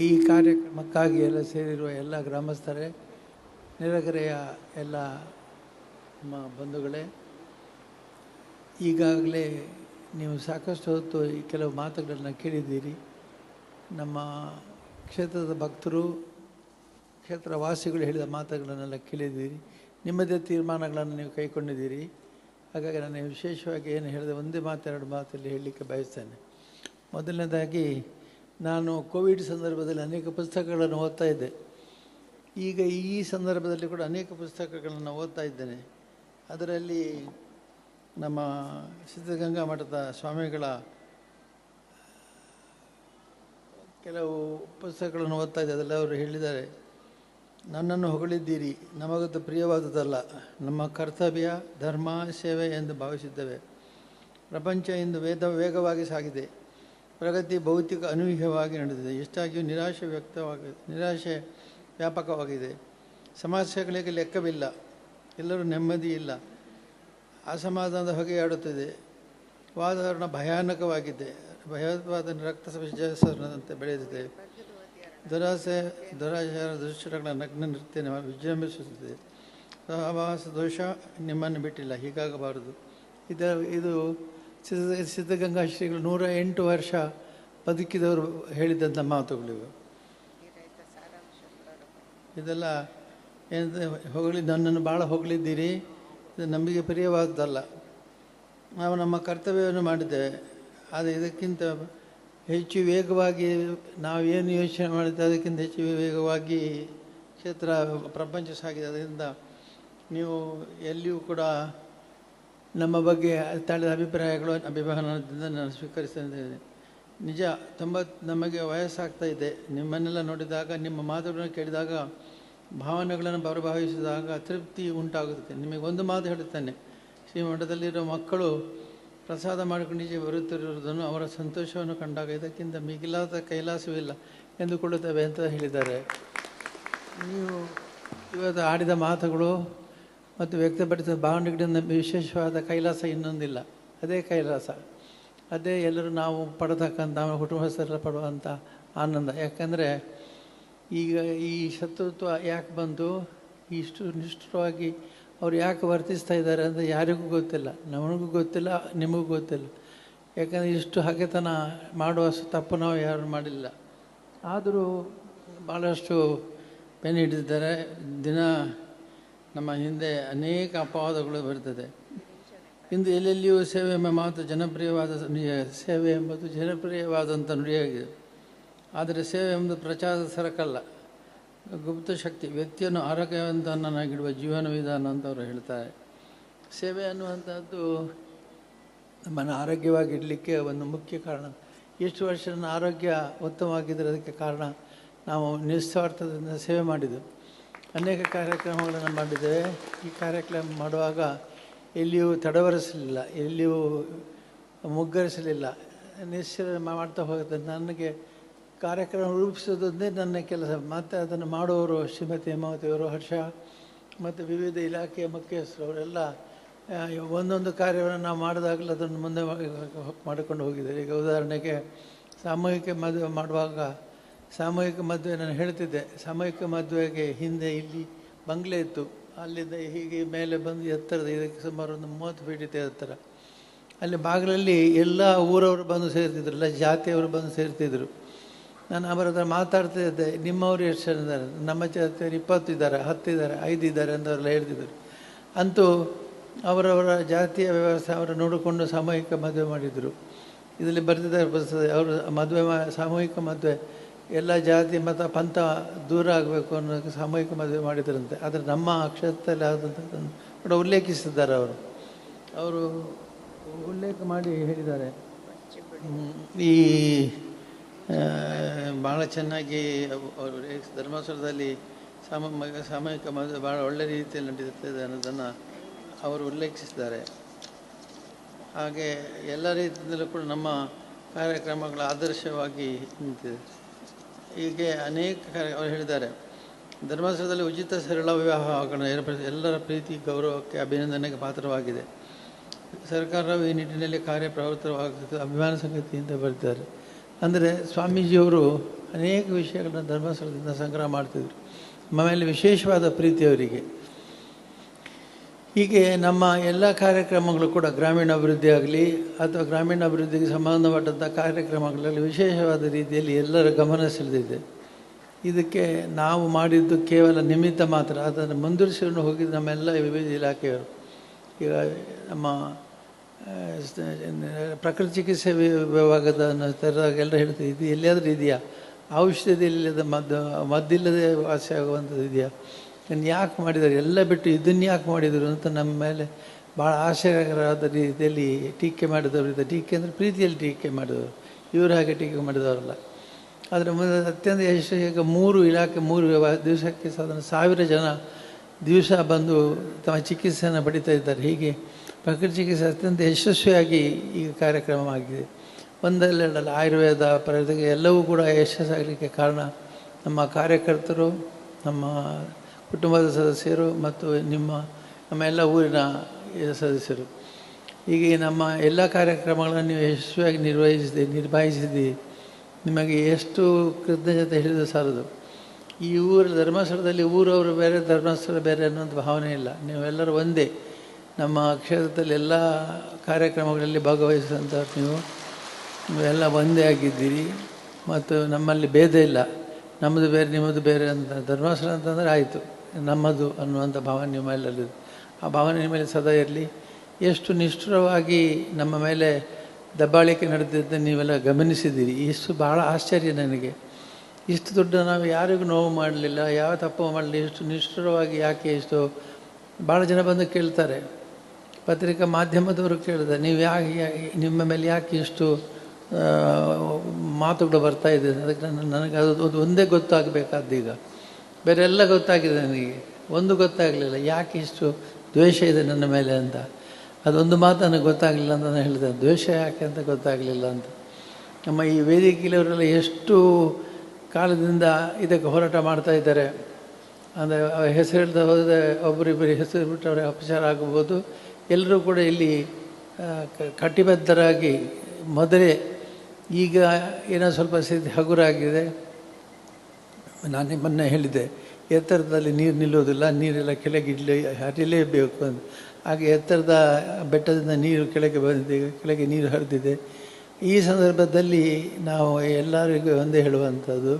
ಈ ಕಾರ್ಯಕ್ರಮಕ್ಕಾಗಿ ಎಲ್ಲ ಸೇರಿರುವ ಎಲ್ಲ ಗ್ರಾಮಸ್ಥರೇ ನೆರೆಗೆರೆಯ ಎಲ್ಲ ನಮ್ಮ ಬಂಧುಗಳೇ, ಈಗಾಗಲೇ ನೀವು ಸಾಕಷ್ಟು ಹೊತ್ತು ಈ ಕೆಲವು ಮಾತುಗಳನ್ನು ಕೇಳಿದ್ದೀರಿ. ನಮ್ಮ ಕ್ಷೇತ್ರದ ಭಕ್ತರು, ಕ್ಷೇತ್ರವಾಸಿಗಳು ಹೇಳಿದ ಮಾತುಗಳನ್ನೆಲ್ಲ ಕೇಳಿದ್ದೀರಿ. ನಿಮ್ಮದೇ ತೀರ್ಮಾನಗಳನ್ನು ನೀವು ಕೈಗೊಂಡಿದ್ದೀರಿ ಹಾಗಾಗಿ ನಾನು ವಿಶೇಷವಾಗಿ ಏನು ಹೇಳಿದೆ, ಒಂದೇ ಮಾತೆರಡು ಮಾತಲ್ಲಿ ಹೇಳಲಿಕ್ಕೆ ಬಯಸ್ತೇನೆ. ಮೊದಲನೇದಾಗಿ ನಾನು ಕೋವಿಡ್ ಸಂದರ್ಭದಲ್ಲಿ ಅನೇಕ ಪುಸ್ತಕಗಳನ್ನು ಓದ್ತಾ ಇದ್ದೆ. ಈಗ ಈ ಸಂದರ್ಭದಲ್ಲಿ ಕೂಡ ಅನೇಕ ಪುಸ್ತಕಗಳನ್ನು ಓದ್ತಾ ಇದ್ದೇನೆ. ಅದರಲ್ಲಿ ನಮ್ಮ ಸಿದ್ಧಗಂಗಾ ಮಠದ ಸ್ವಾಮಿಗಳ, ಕೆಲವು ಪುಸ್ತಕಗಳನ್ನು ಓದ್ತಾ ಇದ್ದೆ. ಅದೆಲ್ಲ ಅವರು ಹೇಳಿದ್ದಾರೆ. ನನ್ನನ್ನು ಹೊಗಳಿದ್ದೀರಿ. ನಮಗದು ಪ್ರಿಯವಾದುದಲ್ಲ ನಮ್ಮ ಕರ್ತವ್ಯ, ಧರ್ಮ, ಸೇವೆ ಎಂದು ಭಾವಿಸಿದ್ದೇವೆ. ಪ್ರಪಂಚ ಇಂದು ವೇದ, ವೇಗವಾಗಿ ಸಾಗಿದೆ. ಪ್ರಗತಿ ಭೌತಿಕ ಅನೂಹ್ಯವಾಗಿ ನಡೆದಿದೆ. ಎಷ್ಟಾಗಿಯೂ ನಿರಾಶೆ ವ್ಯಕ್ತವಾಗಿದೆ ನಿರಾಶೆ ವ್ಯಾಪಕವಾಗಿದೆ. ಸಮಸ್ಯೆಗಳಿಗೆ ಲೆಕ್ಕವಿಲ್ಲ. ಎಲ್ಲರೂ ನೆಮ್ಮದಿ ಇಲ್ಲ. ಅಸಮಾಧಾನದ ಹೊಗೆಯಾಡುತ್ತಿದೆ. ವಾತಾವರಣ ಭಯಾನಕವಾಗಿದೆ. ಭಯೋತ್ಪಾದನೆ, ರಕ್ತ ವಿಜಯಸರಣದಂತೆ ಬೆಳೆಯುತ್ತಿದೆ ದುರಾಸೆ ದುರಾಚಾರ ದುಶ್ಚರಗಳ ನಗ್ನ ನೃತ್ಯ ವಿಜೃಂಭಿಸುತ್ತಿದೆ. ಸಹವಾಸ, ದೋಷ ನಿಮ್ಮನ್ನು ಬಿಟ್ಟಿಲ್ಲ. ಹೀಗಾಗಬಾರದು. ಇದು ಇದು ಸಿದ್ಧ ಸಿದ್ಧಗಂಗಾ ಶ್ರೀಗಳು ನೂರ ಎಂಟು ವರ್ಷ ಬದುಕಿದವರು ಹೇಳಿದಂಥ ಮಾತುಗಳಿವೆ. ಇದೆಲ್ಲ ಹೊಗಳಿ ನನ್ನನ್ನು ಭಾಳ ಹೊಗಳಿದ್ದೀರಿ. ಇದು ನಮಗೆ ಪ್ರಿಯವಾದದ್ದಲ್ಲ. ನಾವು ನಮ್ಮ ಕರ್ತವ್ಯವನ್ನು ಮಾಡಿದ್ದೇವೆ. ಆದರೆ ಇದಕ್ಕಿಂತ ಹೆಚ್ಚು ವೇಗವಾಗಿ ನಾವೇನು ಯೋಚನೆ ಮಾಡಿದ್ದೆ, ಅದಕ್ಕಿಂತ ಹೆಚ್ಚು ವೇಗವಾಗಿ ಕ್ಷೇತ್ರ ಪ್ರಪಂಚ ಸಾಗಿದೆ. ಅದರಿಂದ ನೀವು ಎಲ್ಲಿಯೂ ಕೂಡ ನಮ್ಮ ಬಗ್ಗೆ ತಳೆದ ಅಭಿಪ್ರಾಯಗಳು ಅಭಿಮಾನದಿಂದ ನಾನು ಸ್ವೀಕರಿಸಿದ್ದೇನೆ ನಿಜ ತುಂಬ ನಮಗೆ ವಯಸ್ಸಾಗ್ತಾ ಇದೆ. ನಿಮ್ಮನ್ನೆಲ್ಲ ನೋಡಿದಾಗ, ನಿಮ್ಮ ಮಾತುಗಳನ್ನು ಕೇಳಿದಾಗ, ಭಾವನೆಗಳನ್ನು ಪ್ರಭಾವಿಸಿದಾಗ ತೃಪ್ತಿ ಉಂಟಾಗುತ್ತದೆ. ನಿಮಗೆ ಒಂದು ಮಾತು ಹೇಳುತ್ತೇನೆ. ಶ್ರೀಮಠದಲ್ಲಿರೋ ಮಕ್ಕಳು ಪ್ರಸಾದ ಮಾಡಿಕೊಂಡು ಬರುತ್ತಿರುವುದನ್ನು ಅವರ ಸಂತೋಷವನ್ನು ಕಂಡಾಗ ಇದಕ್ಕಿಂತ ಮಿಗಿಲಾದ ಕೈಲಾಸವಿಲ್ಲ ಎಂದುಕೊಳ್ಳುತ್ತವೆ ಅಂತ ಹೇಳಿದ್ದಾರೆ. ನೀವು ಇವತ್ತು ಆಡಿದ ಮಾತುಗಳು ಮತ್ತು ವ್ಯಕ್ತಪಡಿಸಿದ ಭಾವನೆಗಳಿಂದ ವಿಶೇಷವಾದ ಕೈಲಾಸ ಇನ್ನೊಂದಿಲ್ಲ. ಅದೇ ಕೈಲಾಸ. ಅದೇ ಎಲ್ಲರೂ ನಾವು ಪಡತಕ್ಕಂಥ ನಮ್ಮ ಕುಟುಂಬಸ್ಥರೆಲ್ಲ ಪಡುವಂಥ ಆನಂದ. ಯಾಕಂದರೆ ಈಗ ಈ ಶತ್ರುತ್ವ ಯಾಕೆ ಬಂತು? ಇಷ್ಟು ನಿಷ್ಠವಾಗಿ ಅವ್ರು ಯಾಕೆ ವರ್ತಿಸ್ತಾ ಇದ್ದಾರೆ ಅಂತ ಯಾರಿಗೂ ಗೊತ್ತಿಲ್ಲ. ನಮಗೂ ಗೊತ್ತಿಲ್ಲ, ನಿಮಗೂ ಗೊತ್ತಿಲ್ಲ. ಯಾಕಂದರೆ ಇಷ್ಟು ಹಗೆತನ ಮಾಡುವ ತಪ್ಪು ನಾವು ಯಾರು ಮಾಡಿಲ್ಲ. ಆದರೂ ಭಾಳಷ್ಟು ಬೆನ್ನು ಹಿಡಿದಿದ್ದಾರೆ. ದಿನ ನಮ್ಮ ಹಿಂದೆ ಅನೇಕ ಅಪವಾದಗಳು ಬರ್ತದೆ ಇಂದು ಎಲ್ಲೆಲ್ಲಿಯೂ ಸೇವೆ ಎಂಬ ಮಾತು ಜನಪ್ರಿಯವಾದ ನುಡಿಯ ಸೇವೆ ಎಂಬುದು ಜನಪ್ರಿಯವಾದಂಥ ನುಡಿಯಾಗಿದೆ. ಆದರೆ ಸೇವೆ ಎಂಬುದು ಪ್ರಚಾರದ ಸರಕಲ್ಲ. ಗುಪ್ತ ಶಕ್ತಿ, ವ್ಯಕ್ತಿಯನ್ನು ಆರೋಗ್ಯವಂತನಾಗಿಡುವ ಜೀವನ ವಿಧಾನ ಅಂತ ಅವರು ಹೇಳ್ತಾರೆ. ಸೇವೆ ಅನ್ನುವಂಥದ್ದು ನಮ್ಮನ್ನು ಆರೋಗ್ಯವಾಗಿಡಲಿಕ್ಕೆ ಒಂದು ಮುಖ್ಯ ಕಾರಣ. ಎಷ್ಟು ವರ್ಷ ನನ್ನ ಆರೋಗ್ಯ ಉತ್ತಮವಾಗಿದ್ದರೆ ಅದಕ್ಕೆ ಕಾರಣ ನಾವು ನಿಸ್ವಾರ್ಥದಿಂದ ಸೇವೆ ಮಾಡಿದ್ದೆವು ಅನೇಕ ಕಾರ್ಯಕ್ರಮಗಳನ್ನು ಮಾಡಿದ್ದೇವೆ. ಈ ಕಾರ್ಯಕ್ರಮ ಮಾಡುವಾಗ ಎಲ್ಲಿಯೂ ತಡವರಿಸಲಿಲ್ಲ, ಎಲ್ಲಿಯೂ ಮುಗ್ಗರಿಸಲಿಲ್ಲ. ನಿಶ್ಚಯ ಮಾಡ್ತಾ ಹೋಗುತ್ತೆ. ನನಗೆ ಕಾರ್ಯಕ್ರಮ ರೂಪಿಸೋದೊಂದೇ ನನ್ನ ಕೆಲಸ. ಮತ್ತು ಅದನ್ನು ಮಾಡುವವರು ಶ್ರೀಮತಿ ಹೇಮಾವತಿಯವರು ಹರ್ಷ, ಮತ್ತು ವಿವಿಧ ಇಲಾಖೆಯ ಮುಖ್ಯಸ್ಥರು ಅವರೆಲ್ಲ ಒಂದೊಂದು ಕಾರ್ಯವನ್ನು ನಾವು ಮಾಡಿದಾಗಲೂ ಅದನ್ನು ಮುಂದೆ ಮಾಡಿಕೊಂಡು ಹೋಗಿದ್ದಾರೆ. ಈಗ ಉದಾಹರಣೆಗೆ ಸಾಮೂಹಿಕ ಮದುವೆ ಮಾಡುವಾಗ ಸಾಮೂಹಿಕ ಮದುವೆ ನಾನು ಹೇಳ್ತಿದ್ದೆ. ಸಾಮೂಹಿಕ ಮದುವೆಗೆ ಹಿಂದೆ ಇಲ್ಲಿ ಬಂಗ್ಲೆ ಇತ್ತು. ಅಲ್ಲಿಂದ ಹೀಗೆ ಮೇಲೆ ಬಂದು ಎತ್ತರದ ಇದಕ್ಕೆ ಸುಮಾರು ಒಂದು ಮೂವತ್ತು ಫೀಟ್ ಇದೆ ಎತ್ತರ. ಅಲ್ಲಿ ಬಾಗಿಲಲ್ಲಿ ಎಲ್ಲ ಊರವರು ಬಂದು ಸೇರ್ತಿದ್ರು. ಎಲ್ಲ ಜಾತಿಯವರು ಬಂದು ಸೇರ್ತಿದ್ರು. ನಾನು ಅವರ ಹತ್ರ ಮಾತಾಡ್ತಾ ಇದ್ದೆ. ನಿಮ್ಮವರು ಎಷ್ಟು ಜನ ಇದ್ದಾರೆ? ನಮ್ಮ ಜಾತಿಯವರು ಇಪ್ಪತ್ತು ಇದ್ದಾರೆ, ಹತ್ತು ಇದ್ದಾರೆ, ಐದು ಇದ್ದಾರೆ ಅಂತ ಅವರೆಲ್ಲ ಹೇಳ್ತಿದ್ರು. ಅಂತೂ ಅವರವರ ಜಾತಿಯ ವ್ಯವಸ್ಥೆ ಅವರು ನೋಡಿಕೊಂಡು ಸಾಮೂಹಿಕ ಮದುವೆ ಮಾಡಿದರು. ಇದರಲ್ಲಿ ಬರ್ತಿದ್ದಾರೆ ಬರ್ತದೆ ಅವರು ಮದುವೆ ಸಾಮೂಹಿಕ ಮದುವೆ. ಎಲ್ಲ ಜಾತಿ, ಮತ, ಪಂಥ ದೂರ ಆಗಬೇಕು ಅನ್ನೋದಕ್ಕೆ ಸಾಮೂಹಿಕ ಮದುವೆ ಮಾಡಿದ್ರಂತೆ. ಆದರೆ ನಮ್ಮ ಕ್ಷೇತ್ರದಲ್ಲಿ ಆದಂಥದ್ದನ್ನು ಕೂಡ ಉಲ್ಲೇಖಿಸಿದ್ದಾರೆ ಅವರು. ಅವರು ಉಲ್ಲೇಖ ಮಾಡಿ ಹೇಳಿದ್ದಾರೆ. ಈ ಭಾಳ ಚೆನ್ನಾಗಿ ಅವರು ಧರ್ಮಸ್ಥಳದಲ್ಲಿ ಸಾಮ, ಸಾಮೂಹಿಕ ಮದುವೆ ಭಾಳ ಒಳ್ಳೆ ರೀತಿಯಲ್ಲಿ ನಡೀತದೆ ಅನ್ನೋದನ್ನು ಅವರು ಉಲ್ಲೇಖಿಸಿದ್ದಾರೆ. ಹಾಗೆ ಎಲ್ಲ ರೀತಿಯಲ್ಲೂ ಕೂಡ ನಮ್ಮ ಕಾರ್ಯಕ್ರಮಗಳು ಆದರ್ಶವಾಗಿ ನಿಂತಿದೆ. ಹೀಗೆ ಅನೇಕ ಅವರು ಹೇಳಿದ್ದಾರೆ. ಧರ್ಮಸ್ಥಳದಲ್ಲಿ ಉಚಿತ ಸರಳ ವಿವಾಹ ಏರ್ಪಡಿಸಿ ಎಲ್ಲರ ಪ್ರೀತಿ, ಗೌರವಕ್ಕೆ ಅಭಿನಂದನೆಗೆ ಪಾತ್ರವಾಗಿದೆ. ಸರ್ಕಾರವು ಈ ನಿಟ್ಟಿನಲ್ಲಿ ಕಾರ್ಯಪ್ರವೃತ್ತವಾಗುತ್ತದೆ. ಅಭಿಮಾನ ಸಂಗತಿ ಅಂತ ಬರ್ತಾರೆ. ಅಂದರೆ ಸ್ವಾಮೀಜಿಯವರು ಅನೇಕ ವಿಷಯಗಳನ್ನ ಧರ್ಮಸ್ಥಳದಿಂದ ಸಂಗ್ರಹ ಮಾಡ್ತಿದ್ರು. ಮನೆಯಲ್ಲಿ ವಿಶೇಷವಾದ ಪ್ರೀತಿ ಅವರಿಗೆ. ಹೀಗೆ ನಮ್ಮ ಎಲ್ಲ ಕಾರ್ಯಕ್ರಮಗಳು ಕೂಡ ಗ್ರಾಮೀಣಾಭಿವೃದ್ಧಿ ಆಗಲಿ ಅಥವಾ ಗ್ರಾಮೀಣ ಅಭಿವೃದ್ಧಿಗೆ ಸಂಬಂಧಪಟ್ಟಂಥ ಕಾರ್ಯಕ್ರಮಗಳಲ್ಲಿ ವಿಶೇಷವಾದ ರೀತಿಯಲ್ಲಿ ಎಲ್ಲರ ಗಮನ ಸೆಳೆದಿದೆ. ಇದಕ್ಕೆ ನಾವು ಮಾಡಿದ್ದು ಕೇವಲ ನಿಮಿತ್ತ ಮಾತ್ರ. ಅದನ್ನು ಮುಂದುವರಿಸಿಕೊಂಡು ಹೋಗಿದ್ದು ನಮ್ಮೆಲ್ಲ ವಿವಿಧ ಇಲಾಖೆಯವರು. ಈಗ ನಮ್ಮ ಪ್ರಕೃತಿ ಚಿಕಿತ್ಸೆ ವಿಭಾಗದ ಎಲ್ಲ ಹೇಳ್ತೀವಿ ಇದು ಎಲ್ಲಿಯಾದರೂ ಇದೆಯಾ? ಔಷಧಿ ಇಲ್ಲದ ಮದ್ದು, ಮದ್ದಿಲ್ಲದೆ ವಾಸಿಯಾಗುವಂಥದ್ದು ಇದೆಯಾ? ಇದನ್ನು ಯಾಕೆ ಮಾಡಿದ್ದಾರೆ? ಎಲ್ಲ ಬಿಟ್ಟು ಇದನ್ನು ಯಾಕೆ ಮಾಡಿದರು ಅಂತ ನಮ್ಮ ಮೇಲೆ ಭಾಳ ಆಶ್ಚರ್ಯಕರವಾದ ರೀತಿಯಲ್ಲಿ ಟೀಕೆ ಮಾಡಿದವರು ಇದೆ ಟೀಕೆ ಅಂದರೆ ಪ್ರೀತಿಯಲ್ಲಿ ಟೀಕೆ ಮಾಡಿದವರು. ಇವರು ಹಾಗೆ ಟೀಕೆ ಮಾಡಿದವರಲ್ಲ. ಆದರೆ ಮುಂದೆ ಅತ್ಯಂತ ಯಶಸ್ವಿ ಈಗ ಮೂರು ಇಲಾಖೆ, ಮೂರು ದಿವಸಕ್ಕೆ ಸಾಧಾರಣ ಸಾವಿರ ಜನ ದಿವಸ ಬಂದು ತಮ್ಮ ಚಿಕಿತ್ಸೆಯನ್ನು ಪಡಿತಾ ಇದ್ದಾರೆ. ಹೀಗೆ ಪ್ರಕೃತಿ ಚಿಕಿತ್ಸೆ ಅತ್ಯಂತ ಯಶಸ್ವಿಯಾಗಿ ಈಗ ಕಾರ್ಯಕ್ರಮ ಆಗಿದೆ. ಒಂದಲ್ಲೆರಡಲ್ಲ ಆಯುರ್ವೇದ ಪ್ರಗತಿಗೆ ಎಲ್ಲವೂ ಕೂಡ ಯಶಸ್ಸಾಗಲಿಕ್ಕೆ ಕಾರಣ ನಮ್ಮ ಕಾರ್ಯಕರ್ತರು, ನಮ್ಮ ಕುಟುಂಬದ ಸದಸ್ಯರು ಮತ್ತು ನಿಮ್ಮ, ನಮ್ಮ ಎಲ್ಲ ಊರಿನ ಸದಸ್ಯರು. ಹೀಗೆ ನಮ್ಮ ಎಲ್ಲ ಕಾರ್ಯಕ್ರಮಗಳನ್ನು ನೀವು ಯಶಸ್ವಿಯಾಗಿ ನಿರ್ವಹಿಸಿದೆ ನಿರ್ಭಾಯಿಸಿದೆ ನಿಮಗೆ ಎಷ್ಟು ಕೃತಜ್ಞತೆ ಹೇಳಿದ್ರು ಸಾಲದು. ಈ ಊರು ಧರ್ಮಸ್ಥಳದಲ್ಲಿ, ಊರವರು ಬೇರೆ, ಧರ್ಮಸ್ಥಳ ಬೇರೆ ಅನ್ನೋಂಥ ಭಾವನೆ ಇಲ್ಲ. ನೀವೆಲ್ಲರೂ ಒಂದೇ. ನಮ್ಮ ಕ್ಷೇತ್ರದಲ್ಲಿ ಎಲ್ಲ ಕಾರ್ಯಕ್ರಮಗಳಲ್ಲಿ ಭಾಗವಹಿಸಿದಂಥ ನೀವು, ನೀವೆಲ್ಲ ಒಂದೇ ಆಗಿದ್ದೀರಿ. ಮತ್ತು ನಮ್ಮಲ್ಲಿ ಭೇದ ಇಲ್ಲ. ನಮ್ಮದು ಬೇರೆ, ನಿಮ್ಮದು ಬೇರೆ ಅಂತ. ಧರ್ಮಸ್ಥಳ ಅಂತಂದರೆ ಆಯಿತು. ನಮ್ಮದು ಅನ್ನುವಂಥ ಭಾವನೆ ನಿಮ್ಮಲ್ಲಲ್ಲಿದೆ ಆ ಭಾವನೆ ಮೇಲೆ ಸದಾ ಇರಲಿ. ಎಷ್ಟು ನಿಷ್ಠುರವಾಗಿ ನಮ್ಮ ಮೇಲೆ ದಬ್ಬಾಳಿಕೆ ನಡೆದಿದ್ದ ನೀವೆಲ್ಲ ಗಮನಿಸಿದ್ದೀರಿ. ಇಷ್ಟು ಭಾಳ ಆಶ್ಚರ್ಯ ನನಗೆ. ಇಷ್ಟು ದೊಡ್ಡ ನಾವು ಯಾರಿಗೂ ನೋವು ಮಾಡಲಿಲ್ಲ, ಯಾವ ತಪ್ಪು ಮಾಡಲಿ ಇಷ್ಟು ನಿಷ್ಠುರವಾಗಿ ಯಾಕೆ ಇಷ್ಟು? ಭಾಳ ಜನ ಬಂದು ಕೇಳ್ತಾರೆ. ಪತ್ರಿಕಾ ಮಾಧ್ಯಮದವರು ಕೇಳಿದೆ ನೀವು ಯಾಕೆ ನಿಮ್ಮ ಮೇಲೆ ಯಾಕೆ ಇಷ್ಟು ಮಾತುಗಳು ಬರ್ತಾ ಇದೆ? ಅದಕ್ಕೆ ನನಗೆ ಅದು ಒಂದೇ ಗೊತ್ತಾಗಬೇಕಾದ್ದು ಈಗ ಬೇರೆ ಎಲ್ಲ ಗೊತ್ತಾಗಿದೆ ನನಗೆ. ಒಂದು ಗೊತ್ತಾಗಲಿಲ್ಲ. ಯಾಕೆ ಇಷ್ಟು ದ್ವೇಷ ಇದೆ ನನ್ನ ಮೇಲೆ ಅಂತ. ಅದೊಂದು ಮಾತು ನನಗೆ ಗೊತ್ತಾಗಲಿಲ್ಲ ಅಂತ ನಾನು ಹೇಳಿದೆ. ದ್ವೇಷ ಯಾಕೆ ಅಂತ ಗೊತ್ತಾಗಲಿಲ್ಲ ಅಂತ. ನಮ್ಮ ಈ ವೇದಿಕೆಯವರೆಲ್ಲ ಎಷ್ಟು ಕಾಲದಿಂದ ಇದಕ್ಕೆ ಹೋರಾಟ ಮಾಡ್ತಾ ಇದ್ದಾರೆ. ಅಂದರೆ ಹೆಸರು ಹೇಳ್ತಾ ಹೋದರೆ ಒಬ್ಬರಿಬ್ಬರು ಹೆಸರು ಬಿಟ್ಟು ಅವರಿಗೆ ಅಪಚಾರ ಆಗಬಹುದು ಎಲ್ಲರೂ ಕೂಡ ಇಲ್ಲಿ ಕಟಿಬದ್ಧರಾಗಿ ಮೊದಲೇ ಈಗ ಏನೋ ಸ್ವಲ್ಪ ಸ್ಥಿತಿ ಹಗುರಾಗಿದೆ. ನಾನು ಮೊನ್ನೆ ಹೇಳಿದ್ದೆ, ಎತ್ತರದಲ್ಲಿ ನೀರು ನಿಲ್ಲೋದಿಲ್ಲ, ನೀರೆಲ್ಲ ಕೆಳಗೆ ಇಡ್ಲಿ, ಹರಿಲೇಬೇಕು ಅಂತ. ಹಾಗೆ ಎತ್ತರದ ಬೆಟ್ಟದಿಂದ ನೀರು ಕೆಳಗೆ ಬಂದಿದೆ, ಕೆಳಗೆ ನೀರು ಹರಿದಿದೆ. ಈ ಸಂದರ್ಭದಲ್ಲಿ ನಾವು ಎಲ್ಲರಿಗೂ ಒಂದೇ ಹೇಳುವಂಥದ್ದು,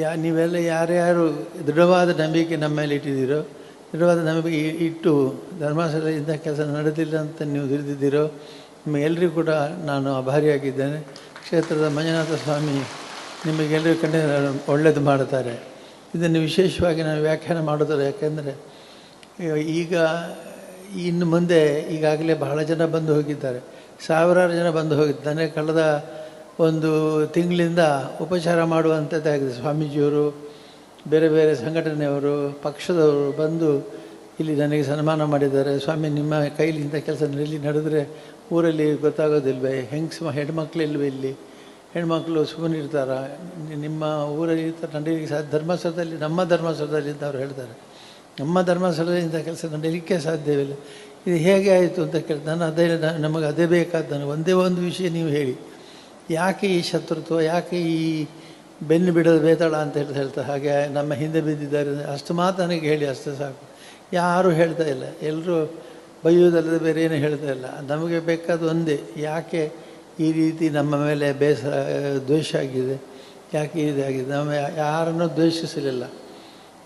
ಯಾ, ನೀವೆಲ್ಲ ಯಾರ್ಯಾರು ದೃಢವಾದ ನಂಬಿಕೆ ನಮ್ಮ ಮೇಲೆ ಇಟ್ಟಿದ್ದೀರೋ, ದೃಢವಾದ ನಂಬಿಕೆ ಇಟ್ಟು ಧರ್ಮಸ್ಥಳದಿಂದ ಕೆಲಸ ನಡೆದಿಲ್ಲ ಅಂತ ನೀವು ತಿಳಿದಿದ್ದೀರೋ ಎಲ್ಲರಿಗೂ ಕೂಡ ನಾನು ಆಭಾರಿಯಾಗಿದ್ದೇನೆ. ಕ್ಷೇತ್ರದ ಮಂಜುನಾಥ ಸ್ವಾಮಿ ನಿಮಗೆಲ್ಲರಿಗೂ ಕಡೆ ಒಳ್ಳೆಯದು ಮಾಡುತ್ತಾರೆ. ಇದನ್ನು ವಿಶೇಷವಾಗಿ ನಾನು ವ್ಯಾಖ್ಯಾನ ಮಾಡಿದ್ರು ಯಾಕೆಂದರೆ ಈಗ ಇನ್ನು ಮುಂದೆ ಈಗಾಗಲೇ ಬಹಳ ಜನ ಬಂದು ಹೋಗಿದ್ದಾರೆ. ಸಾವಿರಾರು ಜನ ಬಂದು ಹೋಗಿದ್ದಾನೆ ಕಳೆದ ಒಂದು ತಿಂಗಳಿಂದ ಉಪಚಾರ ಮಾಡುವಂಥದ್ದಾಗಿದೆ ಸ್ವಾಮೀಜಿಯವರು, ಬೇರೆ ಬೇರೆ ಸಂಘಟನೆಯವರು, ಪಕ್ಷದವರು ಬಂದು ಇಲ್ಲಿ ನನಗೆ ಸನ್ಮಾನ ಮಾಡಿದ್ದಾರೆ. ಸ್ವಾಮಿ, ನಿಮ್ಮ ಕೈಲಿ ಇಂಥ ಕೆಲಸ ಇಲ್ಲಿ ನಡೆದರೆ ಊರಲ್ಲಿ ಗೊತ್ತಾಗೋದಿಲ್ವೇ? ಹೆಂಗ್ಸ್ ಹೆಣ್ಮಕ್ಳು ಇಲ್ವೇ ಇಲ್ಲಿ? ಹೆಣ್ಮಕ್ಳು ಸುಮ್ಮನಿರ್ತಾರ. ನಿಮ್ಮ ಊರಲ್ಲಿ ನಡೀಲಿಕ್ಕೆ ಸಾಧ್ಯ, ಧರ್ಮಸ್ಥಳದಲ್ಲಿ, ನಮ್ಮ ಧರ್ಮಸ್ಥಳದಲ್ಲಿ ಅವ್ರು ಹೇಳ್ತಾರೆ. ನಮ್ಮ ಧರ್ಮಸ್ಥಳದಲ್ಲಿ ಕೆಲಸ ನಡೆಯಲಿಕ್ಕೆ ಸಾಧ್ಯವಿಲ್ಲ ಇದು ಹೇಗೆ ಆಯಿತು ಅಂತ ಕೇಳಿ ನಾನು ಅದೇ, ನಮಗೆ ಅದೇ ಬೇಕಾದ ನನಗೆ ಒಂದೇ ಒಂದು ವಿಷಯ ನೀವು ಹೇಳಿ. ಯಾಕೆ ಈ ಶತ್ರುತ್ವ, ಯಾಕೆ ಈ ಬೆನ್ನು ಬಿಡೋದು ಬೇತಾಳ ಅಂತ ಹೇಳಿ ಹೇಳ್ತಾ ಹಾಗೆ ನಮ್ಮ ಹಿಂದೆ ಬಿದ್ದಿದ್ದಾರೆ. ಅಷ್ಟು ಮಾತು ನನಗೆ ಹೇಳಿ, ಅಷ್ಟು ಸಾಕು. ಯಾರೂ ಹೇಳ್ತಾ ಇಲ್ಲ. ಎಲ್ಲರೂ ಬೈಯೋದಲ್ಲದೆ ಬೇರೆ ಏನು ಹೇಳ್ತಾ ಇಲ್ಲ. ನಮಗೆ ಬೇಕಾದ ಒಂದೇ, ಯಾಕೆ ಈ ರೀತಿ ನಮ್ಮ ಮೇಲೆ ಬೇಸರ ದ್ವೇಷ ಆಗಿದೆ. ಯಾಕೆ ಇದಾಗಿದೆ ನಮ್ಮ ಯಾರನ್ನು ದ್ವೇಷಿಸಲಿಲ್ಲ.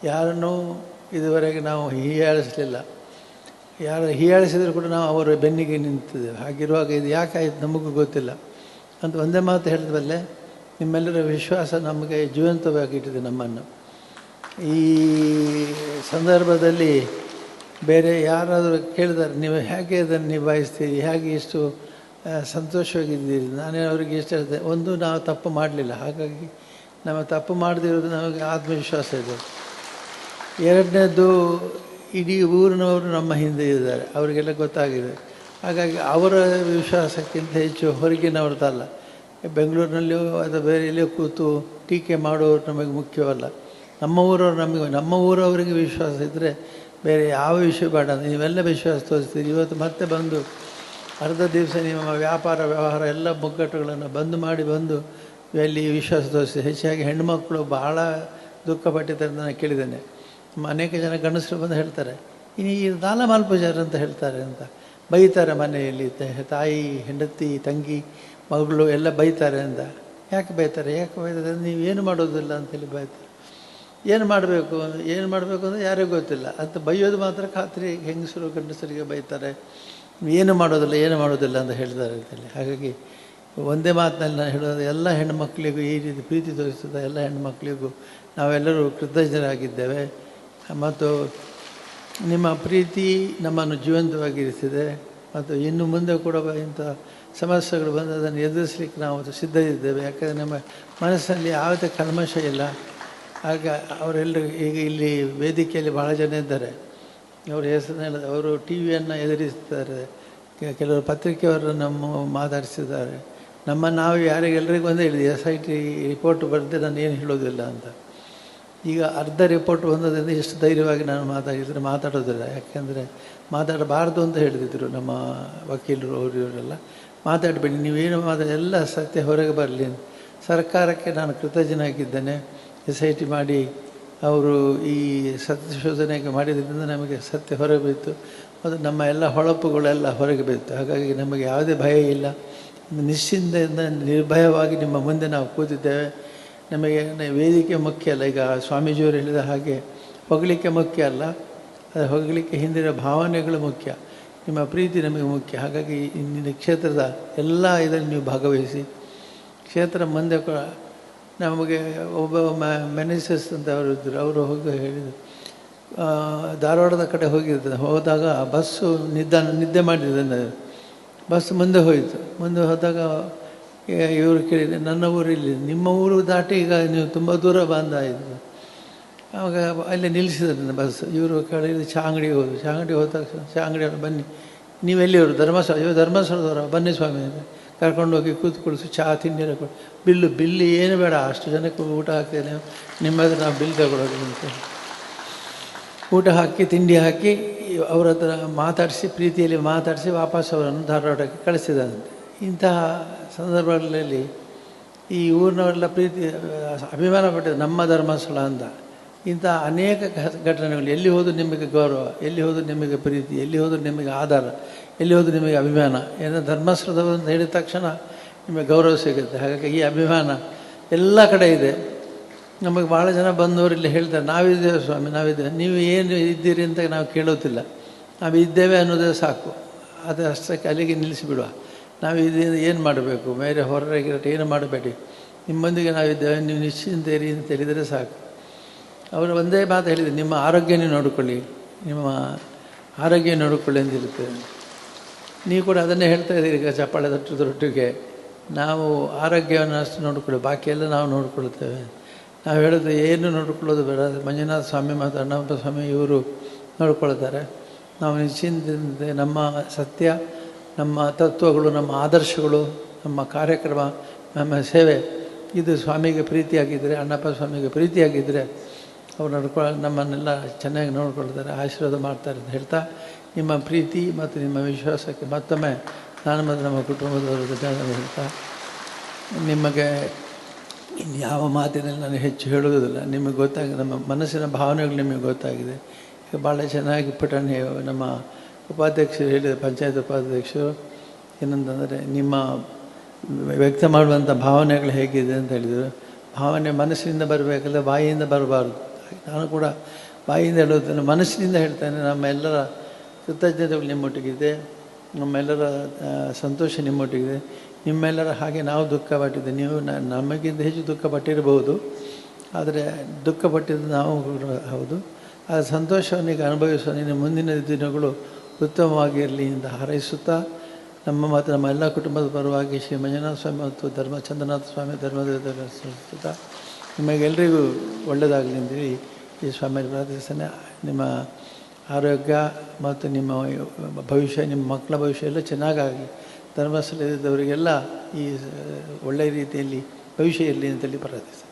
ಯಾರನ್ನೂ ಇದುವರೆಗೆ ನಾವು ಹೀಯಾಳಿಸಲಿಲ್ಲ. ಯಾರು ಹೀಯಾಳಿಸಿದರೂ ಕೂಡ ನಾವು ಅವರ ಬೆನ್ನಿಗೆ ನಿಂತಿದ್ದೇವೆ. ಹಾಗಿರುವಾಗ ಇದು ಯಾಕಾಯ್ತು ನಮಗೂ ಗೊತ್ತಿಲ್ಲ. ಅಂತ ಒಂದೇ ಮಾತು ಹೇಳಿದ್ವಲ್ಲ ನಿಮ್ಮೆಲ್ಲರ ವಿಶ್ವಾಸ ನಮಗೆ ಜೀವಂತವಾಗಿಟ್ಟಿದೆ ನಮ್ಮನ್ನು. ಈ ಸಂದರ್ಭದಲ್ಲಿ ಬೇರೆ ಯಾರಾದರೂ ಕೇಳಿದಾರೆ ನೀವು ಹೇಗೆ ಅದನ್ನು ನಿಭಾಯಿಸ್ತೀರಿ? ಹೇಗೆ ಇಷ್ಟು ಸಂತೋಷವಾಗಿದ್ದೀರಿ. ನಾನೇ ಅವರಿಗೆ ಇಷ್ಟ ಹೇಳಿದೆ ಒಂದು ನಾವು ತಪ್ಪು ಮಾಡಲಿಲ್ಲ. ಹಾಗಾಗಿ ನಮ್ಮ ತಪ್ಪು ಮಾಡದಿರೋದು ನಮಗೆ ಆತ್ಮವಿಶ್ವಾಸ ಇದೆ. ಎರಡನೇದು ಇಡೀ ಊರಿನವರು ನಮ್ಮ ಹಿಂದೆ ಇದ್ದಾರೆ. ಅವರಿಗೆಲ್ಲ ಗೊತ್ತಾಗಿದೆ. ಹಾಗಾಗಿ ಅವರ ವಿಶ್ವಾಸಕ್ಕಿಂತ ಹೆಚ್ಚು ಹೊರಗಿನವ್ರದ್ದಲ್ಲ ಬೆಂಗಳೂರಿನಲ್ಲಿಯೋ ಅಥವಾ ಬೇರೆ ಎಲ್ಲಿಯೋ ಕೂತು ಟೀಕೆ ಮಾಡೋರು ನಮಗೆ ಮುಖ್ಯವಲ್ಲ. ನಮ್ಮ ಊರವ್ರು ನಮಗೆ, ನಮ್ಮ ಊರವರಿಗೆ ವಿಶ್ವಾಸ ಇದ್ದರೆ ಬೇರೆ ಯಾವ ವಿಷಯ ಬೇಡ. ನೀವೆಲ್ಲ ವಿಶ್ವಾಸ ತೋರಿಸ್ತೀರಿ. ಇವತ್ತು ಮತ್ತೆ ಬಂದು ಅರ್ಧ ದಿವಸ ನಿಮ್ಮ ವ್ಯಾಪಾರ, ವ್ಯವಹಾರ ಎಲ್ಲ ಬುಗ್ಗಟ್ಟುಗಳನ್ನು ಬಂದ್ ಮಾಡಿ ಬಂದು ಅಲ್ಲಿ ವಿಶ್ವಾಸ ತೋರಿಸಿ. ಹೆಚ್ಚಾಗಿ ಹೆಣ್ಣುಮಕ್ಕಳು ಬಹಳ ದುಃಖ ಪಟ್ಟಿದ್ದಾರೆ ಅಂತ ನಾನು ಕೇಳಿದ್ದೇನೆ. ಅನೇಕ ಜನ ಗಂಡಸರು ಬಂದು ಹೇಳ್ತಾರೆ, ಇನ್ನು ಈ ದಾನ ಮಾಲ್ಪೂಜಾರ್ ಅಂತ ಹೇಳ್ತಾರೆ ಅಂತ. ಬೈತಾರೆ ಮನೆಯಲ್ಲಿ ತಾಯಿ, ಹೆಂಡತಿ, ತಂಗಿ, ಮಗಳು ಎಲ್ಲ ಬೈತಾರೆ ಅಂತ. ಯಾಕೆ ಬೈತಾರೆ? ಯಾಕೆ ಬೈತಾರೆ? ನೀವು ಏನು ಮಾಡೋದಿಲ್ಲ ಅಂತೇಳಿ ಬೈತಾರೆ. ಏನು ಮಾಡಬೇಕು? ಏನು ಮಾಡಬೇಕು ಅಂದರೆ ಯಾರಿಗೂ ಗೊತ್ತಿಲ್ಲ. ಅಂತ ಬೈಯೋದು ಮಾತ್ರ ಖಾತ್ರಿ ಹೆಂಗಸರು, ಗಂಡಸರಿಗೆ ಬೈತಾರೆ. ಏನು ಮಾಡೋದಿಲ್ಲ ಏನು ಮಾಡೋದಿಲ್ಲ ಅಂತ ಹೇಳ್ತಾರೆ ಹಾಗಾಗಿ ಒಂದೇ ಮಾತಿನಲ್ಲಿ ನಾನು ಹೇಳೋದು, ಎಲ್ಲ ಹೆಣ್ಣುಮಕ್ಕಳಿಗೂ ಈ ರೀತಿ ಪ್ರೀತಿ ತೋರಿಸಿದ ಎಲ್ಲ ಹೆಣ್ಣುಮಕ್ಕಳಿಗೂ ನಾವೆಲ್ಲರೂ ಕೃತಜ್ಞರಾಗಿದ್ದೇವೆ. ಮತ್ತು ನಿಮ್ಮ ಪ್ರೀತಿ ನಮ್ಮನ್ನು ಜೀವಂತವಾಗಿರಿಸಿದೆ. ಮತ್ತು ಇನ್ನು ಮುಂದೆ ಕೂಡ ಇಂಥ ಸಮಸ್ಯೆಗಳು ಬಂದು ಅದನ್ನು ಎದುರಿಸಲಿಕ್ಕೆ ನಾವು ಸಿದ್ಧರಿದ್ದೇವೆ. ಯಾಕಂದರೆ ನಮ್ಮ ಮನಸ್ಸಲ್ಲಿ ಯಾವುದೇ ಕಲ್ಮಶ ಇಲ್ಲ. ಆಗ ಅವರೆಲ್ಲರೂ ಈಗ ಇಲ್ಲಿ ವೇದಿಕೆಯಲ್ಲಿ ಭಾಳ ಜನ ಇದ್ದಾರೆ. ಅವರ ಹೇಳಿದ ಅವರು ಟಿ ವಿಯನ್ನು ಎದುರಿಸ್ತಾರೆ. ಕೆಲವರು ಪತ್ರಿಕೆಯವರು ನಮ್ಮ ಮಾತಾಡಿಸಿದ್ದಾರೆ. ನಮ್ಮ ನಾವು ಯಾರಿಗೆಲ್ಲರಿಗೂ ಒಂದೇ ಹೇಳಿದೆ, ಎಸ್ ಐ ಟಿ ರಿಪೋರ್ಟ್ ಬರೆದೇ ನಾನು ಏನು ಹೇಳೋದಿಲ್ಲ ಅಂತ. ಈಗ ಅರ್ಧ ರಿಪೋರ್ಟ್ ಬಂದದ್ರಿಂದ ಎಷ್ಟು ಧೈರ್ಯವಾಗಿ ನಾನು ಮಾತಾಡಿದರೆ ಮಾತಾಡೋದಿಲ್ಲ. ಯಾಕೆಂದರೆ ಮಾತಾಡಬಾರ್ದು ಅಂತ ಹೇಳಿದ್ರು ನಮ್ಮ ವಕೀಲರು ಅವರು ಇವರೆಲ್ಲ ಮಾತಾಡಬೇಡಿ, ನೀವೇನು ಮಾತಾಡ, ಎಲ್ಲ ಸತ್ಯ ಹೊರಗೆ ಬರಲಿ ಸರ್ಕಾರಕ್ಕೆ ನಾನು ಕೃತಜ್ಞನಾಗಿದ್ದೇನೆ. ಎಸ್ ಐ ಟಿ ಮಾಡಿ ಅವರು ಈ ಸತ್ಯಶೋಧನೆಗೆ ಮಾಡಿದ್ದರಿಂದ ನಮಗೆ ಸತ್ಯ ಹೊರಗೆ ಬಿತ್ತು ಮತ್ತು ನಮ್ಮ ಎಲ್ಲ ಹೊಳಪುಗಳೆಲ್ಲ ಹೊರಗೆ ಬಿತ್ತು. ಹಾಗಾಗಿ ನಮಗೆ ಯಾವುದೇ ಭಯ ಇಲ್ಲ. ನಿಶ್ಚಿಂತೆಯಿಂದ ನಿರ್ಭಯವಾಗಿ ನಿಮ್ಮ ಮುಂದೆ ನಾವು ಕೂತಿದ್ದೇವೆ. ನಮಗೆ ವೇದಿಕೆ ಮುಖ್ಯ ಅಲ್ಲ. ಈಗ ಸ್ವಾಮೀಜಿಯವರು ಹೇಳಿದ ಹಾಗೆ ಹೊಗಳಿಕೆ ಮುಖ್ಯ ಅಲ್ಲ. ಅದು ಹೊಗಳಿಕೆ ಹಿಂದಿನ ಭಾವನೆಗಳು ಮುಖ್ಯ. ನಿಮ್ಮ ಪ್ರೀತಿ ನಮಗೆ ಮುಖ್ಯ. ಹಾಗಾಗಿ ಇಂದಿನ ಕ್ಷೇತ್ರದ ಎಲ್ಲ ಇದರಲ್ಲಿ ನೀವು ಭಾಗವಹಿಸಿ. ಕ್ಷೇತ್ರ ಮುಂದೆ ಕೂಡ ನಮಗೆ ಒಬ್ಬ ಮ್ಯಾನೇಜರ್ಸ್ ಅಂತ ಅವರು ಇದ್ದರು ಅವರು ಹೋಗಿ ಹೇಳಿದರು ಧಾರವಾಡದ ಕಡೆ ಹೋಗಿದ್ದೆ. ಹೋದಾಗ ಬಸ್ಸು ನಿದ್ದಾನ ನಿದ್ದೆ ಮಾಡಿದ್ದೆ ಬಸ್ ಮುಂದೆ ಹೋಯಿತು. ಮುಂದೆ ಹೋದಾಗ ಇವರು ಕೇಳಿದೆ ನನ್ನ ಊರಿಲ್ಲಿ ನಿಮ್ಮ ಊರು ದಾಟಿ ಈಗ ನೀವು ತುಂಬ ದೂರ ಬಂದಾಯಿತು ಆವಾಗ ಅಲ್ಲಿ ನಿಲ್ಲಿಸಿದ್ರು ಬಸ್ ಇವರು ಕೇಳಿದ್ರು ಚಾ ಅಂಗಡಿಗೆ ಹೋದ್ರು ಚಾ ಅಂಗಡಿಗೆ ಹೋದ ತಕ್ಷಣ ಚಾ ಅಂಗಡಿಯವರು ಬನ್ನಿ. ನೀವು ಎಲ್ಲಿಯವರು ಧರ್ಮಸ್ಥಳ, ಇವರು ಧರ್ಮಸ್ಥಳದವರು? ಬನ್ನಿ ಸ್ವಾಮಿ. ಅಂತ ಕೂತು ಕೂತ್ಕೊಳಿಸಿ, ಚಹಾ ತಿಂಡಿ ಕೊಡು. ಬಿಲ್ಲು ಬಿಲ್ಲು ಏನು ಬೇಡ, ಅಷ್ಟು ಜನಕ್ಕೆ ಊಟ ಹಾಕ್ತೇನೆ. ಹತ್ರ ನಾವು ಬಿಲ್ ತಗೊಳ್ಳೋದು ಅಂತ ಊಟ ಹಾಕಿ, ತಿಂಡಿ ಹಾಕಿ, ಅವರ ಹತ್ರ ಮಾತಾಡಿಸಿ, ಪ್ರೀತಿಯಲ್ಲಿ ಮಾತಾಡಿಸಿ ವಾಪಸ್ ಅವರನ್ನು ಧಾರವಾಡಕ್ಕೆ ಕಳಿಸಿದಂತೆ ಇಂತಹ ಸಂದರ್ಭಗಳಲ್ಲಿ ಈ ಊರಿನವರೆಲ್ಲ ಪ್ರೀತಿ, ಅಭಿಮಾನ ಪಟ್ಟಿದೆ ನಮ್ಮ ಧರ್ಮಸ್ಥಳ ಅಂತ. ಇಂಥ ಅನೇಕ ಘಟನೆಗಳು, ಎಲ್ಲಿ ಹೋದರೂ ನಿಮಗೆ ಗೌರವ, ಎಲ್ಲಿ ಹೋದರೂ ನಿಮಗೆ ಪ್ರೀತಿ, ಎಲ್ಲಿ ಹೋದರೂ ನಿಮಗೆ ಆಧಾರ ಎಲ್ಲಿ ಹೋದರೂ ನಿಮಗೆ ಅಭಿಮಾನ. ಏನೋ ಧರ್ಮಸ್ಥಳದವರು ಹೇಳಿದ ತಕ್ಷಣ ನಿಮಗೆ ಗೌರವ ಸಿಗುತ್ತೆ. ಹಾಗಾಗಿ ಈ ಅಭಿಮಾನ ಎಲ್ಲ ಕಡೆ ಇದೆ. ನಮಗೆ ಭಾಳ ಜನ ಬಂದವರು ಇಲ್ಲಿ ಹೇಳ್ತಾರೆ, ನಾವಿದ್ದೇವೆ ಸ್ವಾಮಿ, ನಾವಿದ್ದೇವೆ. ನೀವು ಏನು ಇದ್ದೀರಿ ಅಂತ ನಾವು ಕೇಳೋದಿಲ್ಲ. ನಾವು ಇದ್ದೇವೆ ಅನ್ನೋದೇ ಸಾಕು. ಅದು ಅಷ್ಟಕ್ಕೆ ಅಲ್ಲಿಗೆ ನಿಲ್ಲಿಸಿಬಿಡುವ. ನಾವು ಇದರಿಂದ ಏನು ಮಾಡಬೇಕು? ಬೇರೆ ಹೊರಗೆ ಏನು ಮಾಡಬೇಡಿ? ನಿಮ್ಮೊಂದಿಗೆ ನಾವಿದ್ದೇವೆ. ನೀವು ನಿಶ್ಚಿಂತ ಇರಿ ಅಂತ ಹೇಳಿದರೆ ಸಾಕು. ಅವರು ಒಂದೇ ಮಾತು ಹೇಳಿದೆ ನಿಮ್ಮ ಆರೋಗ್ಯನೇ ನೋಡಿಕೊಳ್ಳಿ. ನಿಮ್ಮ ಆರೋಗ್ಯ ನೋಡಿಕೊಳ್ಳಿ ಅಂತ ಹೇಳ್ತೇವೆ ನೀವು ಕೂಡ ಅದನ್ನೇ ಹೇಳ್ತಾ ಇದ್ದೀರಿ, ಈಗ ಚಪ್ಪಾಳೆ ತಟ್ಟುದರೊಟ್ಟಿಗೆ ನಾವು ಆರೋಗ್ಯವನ್ನು ಅಷ್ಟು ನೋಡಿಕೊಳ್ಳಿ ಬಾಕಿ ಎಲ್ಲ ನಾವು ನೋಡಿಕೊಳ್ಳುತ್ತೇವೆ ನಾವು ಹೇಳೋದು ಏನು ನೋಡಿಕೊಳ್ಳೋದು ಬೇಡ ಮಂಜುನಾಥ ಸ್ವಾಮಿ ಮತ್ತು ಅಣ್ಣಪ್ಪ ಸ್ವಾಮಿ ಇವರು ನೋಡ್ಕೊಳ್ತಾರೆ. ನಾವು ನಿಶ್ಚಿಂತೆ ನಮ್ಮ ಸತ್ಯ, ನಮ್ಮ ತತ್ವಗಳು, ನಮ್ಮ ಆದರ್ಶಗಳು, ನಮ್ಮ ಕಾರ್ಯಕ್ರಮ, ನಮ್ಮ ಸೇವೆ, ಇದು ಸ್ವಾಮಿಗೆ ಪ್ರೀತಿಯಾಗಿದ್ದರೆ, ಅಣ್ಣಪ್ಪ ಸ್ವಾಮಿಗೆ ಪ್ರೀತಿಯಾಗಿದ್ದರೆ, ಅವ್ರು ನಡ್ಕೊ ನಮ್ಮನ್ನೆಲ್ಲ ಚೆನ್ನಾಗಿ ನೋಡ್ಕೊಳ್ತಾರೆ, ಆಶೀರ್ವಾದ ಮಾಡ್ತಾರೆ ಅಂತ ಹೇಳ್ತಾ ನಿಮ್ಮ ಪ್ರೀತಿ ಮತ್ತು ನಿಮ್ಮ ವಿಶ್ವಾಸಕ್ಕೆ ಮತ್ತೊಮ್ಮೆ ನಾನು ಮತ್ತು ನಮ್ಮ ಕುಟುಂಬದವರ ಹೇಳ್ತಾ, ನಿಮಗೆ ಇನ್ಯಾವ ಯಾವ ಮಾತಿನಲ್ಲಿ ನಾನು ಹೆಚ್ಚು ಹೇಳುವುದಿಲ್ಲ. ನಿಮಗೆ ಗೊತ್ತಾಗಿದೆ ನಮ್ಮ ಮನಸ್ಸಿನ ಭಾವನೆಗಳು ನಿಮಗೆ ಗೊತ್ತಾಗಿದೆ. ಭಾಳ ಚೆನ್ನಾಗಿ ಪುಟಣಿ ನಮ್ಮ ಉಪಾಧ್ಯಕ್ಷರು ಹೇಳಿದ, ಪಂಚಾಯತ್ ಉಪಾಧ್ಯಕ್ಷರು ಏನಂತಂದರೆ, ನಿಮ್ಮ ವ್ಯಕ್ತ ಮಾಡುವಂಥ ಭಾವನೆಗಳು ಹೇಗಿದೆ ಅಂತ ಹೇಳಿದರು. ಭಾವನೆ ಮನಸ್ಸಿನಿಂದ ಬರಬೇಕಲ್ಲ ಬಾಯಿಯಿಂದ ಬರಬಾರ್ದು. ನಾನು ಕೂಡ ಬಾಯಿಯಿಂದ ಹೇಳುತ್ತೇನೆ ಮನಸ್ಸಿನಿಂದ ಹೇಳ್ತೇನೆ. ನಮ್ಮೆಲ್ಲರ ಕೃತಜ್ಞತೆಗಳು ನಿಮ್ಮೊಟ್ಟಿಗಿದೆ ನಮ್ಮೆಲ್ಲರ ಸಂತೋಷ ನಿಮ್ಮೊಟ್ಟಿಗಿದೆ ನಿಮ್ಮೆಲ್ಲರ ಹಾಗೆ ನಾವು ದುಃಖ ಪಟ್ಟಿದ್ದೆ ನೀವು ನಮಗಿಂತ ಹೆಚ್ಚು ದುಃಖ ಪಟ್ಟಿರಬಹುದು ಆದರೆ ದುಃಖ ಪಟ್ಟಿದ್ದು ನಾವು ಹೌದು. ಆ ಸಂತೋಷವನ್ನು ಈಗ ಅನುಭವಿಸುವ ನಿನ್ನ ಮುಂದಿನ ದಿನಗಳು ಉತ್ತಮವಾಗಿರಲಿ ಅಂತ ಹಾರೈಸುತ್ತಾ, ನಮ್ಮ ಮತ್ತು ನಮ್ಮ ಎಲ್ಲ ಕುಟುಂಬದ ಪರವಾಗಿ ಶ್ರೀ ಮಂಜುನಾಥ ಸ್ವಾಮಿ ಮತ್ತು ಧರ್ಮ ಚಂದ್ರನಾಥ ಸ್ವಾಮಿ ಧರ್ಮದ ನಿಮಗೆ ನಿಮಗೆಲ್ಲರಿಗೂ ಒಳ್ಳೆಯದಾಗಲಿ ಅಂತೇಳಿ ಈ ಸ್ವಾಮಿ ಪ್ರಾರ್ಥಿಸ್ತಾನೆ ನಿಮ್ಮ ಆರೋಗ್ಯ ಮತ್ತು ನಿಮ್ಮ ಭವಿಷ್ಯ, ನಿಮ್ಮ ಮಕ್ಕಳ ಭವಿಷ್ಯ ಎಲ್ಲ ಚೆನ್ನಾಗಾಗಿ ಧರ್ಮಸ್ಥಳದವರಿಗೆಲ್ಲ ಈ ಒಳ್ಳೆಯ ರೀತಿಯಲ್ಲಿ ಭವಿಷ್ಯ ಇರಲಿ ಅಂತೇಳಿ ಪ್ರಾರ್ಥಿಸ್ತೇನೆ.